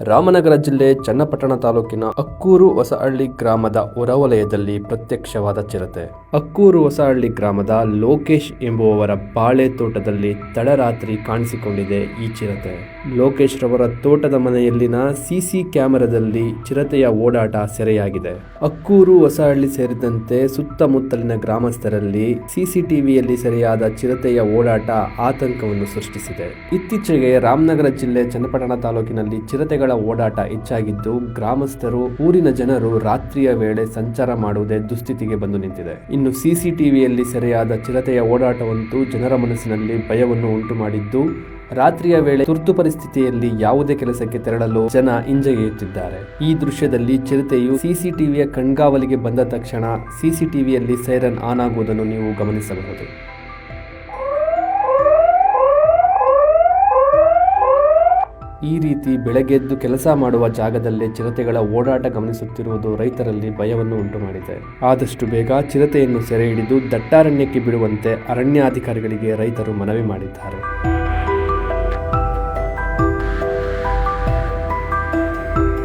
ರಾಮನಗರ ಜಿಲ್ಲೆ ಚನ್ನಪಟ್ಟಣ ತಾಲೂಕಿನ ಅಕ್ಕೂರು ಹೊಸಹಳ್ಳಿ ಗ್ರಾಮದ ಹೊರವಲಯದಲ್ಲಿ ಪ್ರತ್ಯಕ್ಷವಾದ ಚಿರತೆ. ಅಕ್ಕೂರು ಹೊಸಹಳ್ಳಿ ಗ್ರಾಮದ ಲೋಕೇಶ್ ಎಂಬುವವರ ಬಾಳೆ ತೋಟದಲ್ಲಿ ತಡರಾತ್ರಿ ಕಾಣಿಸಿಕೊಂಡಿದೆ ಈ ಚಿರತೆ. ಲೋಕೇಶ್ ರವರ ತೋಟದ ಮನೆಯಲ್ಲಿನ ಸಿಸಿ ಕ್ಯಾಮೆರಾದಲ್ಲಿ ಚಿರತೆಯ ಓಡಾಟ ಸೆರೆಯಾಗಿದೆ. ಅಕ್ಕೂರು ಹೊಸಹಳ್ಳಿ ಸೇರಿದಂತೆ ಸುತ್ತಮುತ್ತಲಿನ ಗ್ರಾಮಸ್ಥರಲ್ಲಿ ಸಿಸಿಟಿವಿಯಲ್ಲಿ ಸೆರೆಯಾದ ಚಿರತೆಯ ಓಡಾಟ ಆತಂಕವನ್ನು ಸೃಷ್ಟಿಸಿದೆ. ಇತ್ತೀಚೆಗೆ ರಾಮನಗರ ಜಿಲ್ಲೆ ಚನ್ನಪಟ್ಟಣ ತಾಲೂಕಿನಲ್ಲಿ ಚಿರತೆಗಳ ಓಡಾಟ ಹೆಚ್ಚಾಗಿದ್ದು, ಗ್ರಾಮಸ್ಥರು ಊರಿನ ಜನರು ರಾತ್ರಿಯ ವೇಳೆ ಸಂಚಾರ ಮಾಡುವುದೇ ದುಸ್ಥಿತಿಗೆ ಬಂದು ನಿಂತಿದೆ. ಇನ್ನು ಸಿಸಿಟಿವಿಯಲ್ಲಿ ಸೆರೆಯಾದ ಚಿರತೆಯ ಓಡಾಟವಂತೂ ಜನರ ಮನಸ್ಸಿನಲ್ಲಿ ಭಯವನ್ನು ಉಂಟು ಮಾಡಿದ್ದು ರಾತ್ರಿಯ ವೇಳೆ ತುರ್ತು ಪರಿಸ್ಥಿತಿಯಲ್ಲಿ ಯಾವುದೇ ಕೆಲಸಕ್ಕೆ ತೆರಳಲು ಜನ ಹಿಂಜರಿಯುತ್ತಿದ್ದಾರೆ. ಈ ದೃಶ್ಯದಲ್ಲಿ ಚಿರತೆಯು ಸಿಸಿಟಿವಿಯ ಕಣ್ಗಾವಲಿಗೆ ಬಂದ ತಕ್ಷಣ ಸಿಸಿಟಿವಿಯಲ್ಲಿ ಸೈರನ್ ಆನ್ ಆಗುವುದನ್ನು ನೀವು ಗಮನಿಸಬಹುದು. ಈ ರೀತಿ ಬೆಳಗ್ಗೆದ್ದು ಕೆಲಸ ಮಾಡುವ ಜಾಗದಲ್ಲೇ ಚಿರತೆಗಳ ಓಡಾಟ ಗಮನಿಸುತ್ತಿರುವುದು ರೈತರಲ್ಲಿ ಭಯವನ್ನು ಉಂಟು ಮಾಡಿದೆ ಆದಷ್ಟು ಬೇಗ ಚಿರತೆಯನ್ನು ಸೆರೆ ಹಿಡಿದು ದಟ್ಟಾರಣ್ಯಕ್ಕೆ ಬಿಡುವಂತೆ ಅರಣ್ಯಾಧಿಕಾರಿಗಳಿಗೆ ರೈತರು ಮನವಿ ಮಾಡಿದ್ದಾರೆ.